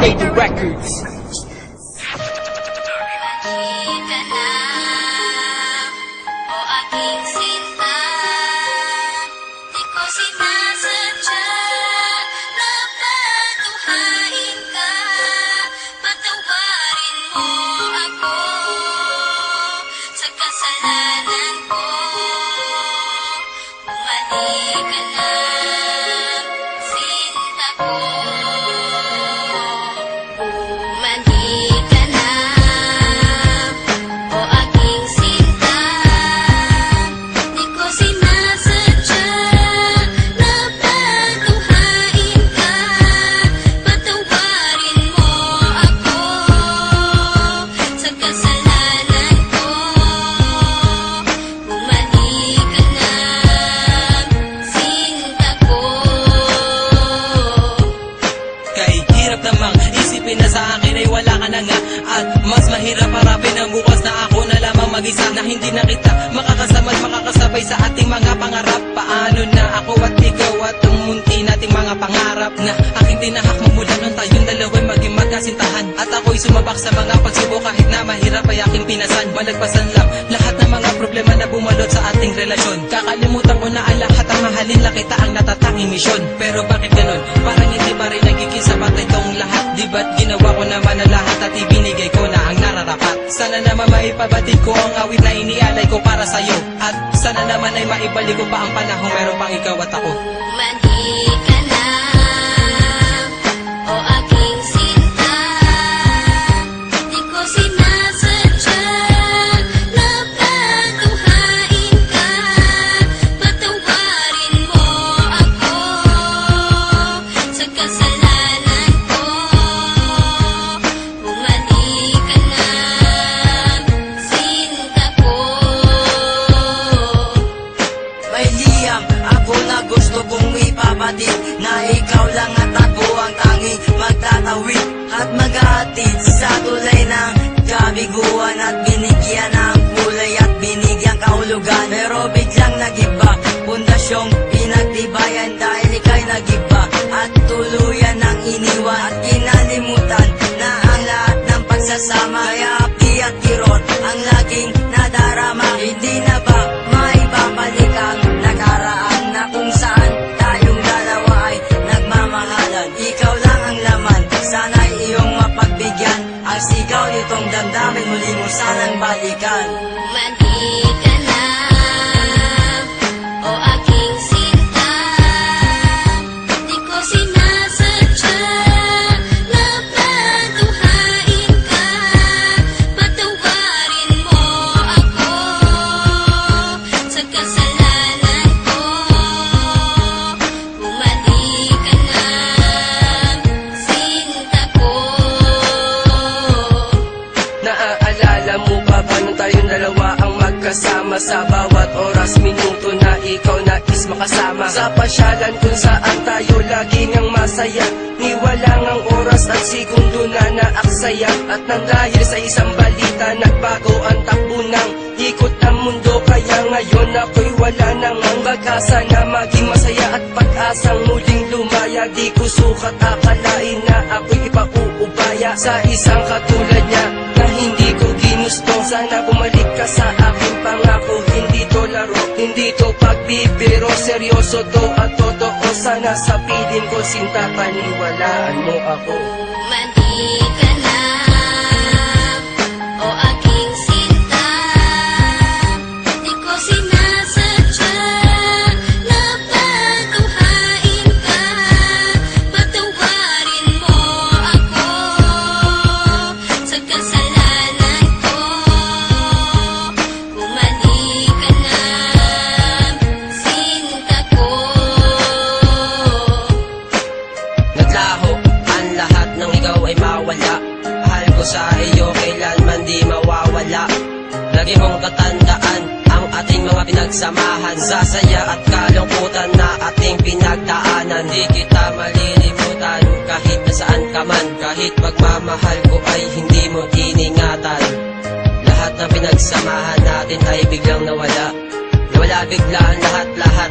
Eight records. Mag-isa Na hindi na kita makakasama makakasabay sa ating mga pangarap. Paano na ako at ikaw at ang munti nating mga pangarap Na aking tinahak mula nung tayong dalawa'y maging magkasintahan. At ako'y sumabak sa mga pagsubok kahit na mahirap ay aking pinasan. Malagpasan lang lahat ng mga problema na bumalot sa ating relasyon. Kakalimutan ko na ang lahat ang mahalin lang kita ang natatanging misyon. Pero bakit ganun? Ang lahat at ibinigay ko na ang nararapat. Sana naman maipabatid ko ang awit na inialay ko para sa'yo. At sana naman ay maibalik ko pa ang panahon meron pang ikaw at ako. Bumalik ipabatid Na ikaw lang at ako ang tanging magtatawid At maghahatid sa tulay ng kabiguan At binigyan ng mapagbigyan Ang sigaw nitong damdamin muli mo sanang balikan. Bumalik Sa bawat oras, minuto na ikaw nais makasama. Sa pasyalan kung saan tayo laging ang masaya. Ni walang ang oras at segundo na naaksaya. At nang dahil sa isang balita Nagbago ang takbo ng ikot ang mundo. Kaya ngayon ako'y wala nang ang pag-asa Na maging masaya at pag-asang muling lumaya. Di ko sukat akalain na ako'y ipauubaya Sa isang katulad niya Sana bumalik ka sa aking pangako. Hindi to laro, hindi to pagbibiro. Seryoso to at totoo. Sana sa piling ko sinta paniwalaan mo ako. Bumalik pinagsamahan Sa saya at kalungkutan na ating pinagdaanan. Di kita malilimutan kahit nasaan ka man. Kahit pagmamahal ko ay hindi mo iningatan. Lahat ng pinagsamahan natin ay biglang nawala. Nawala bigla ang lahat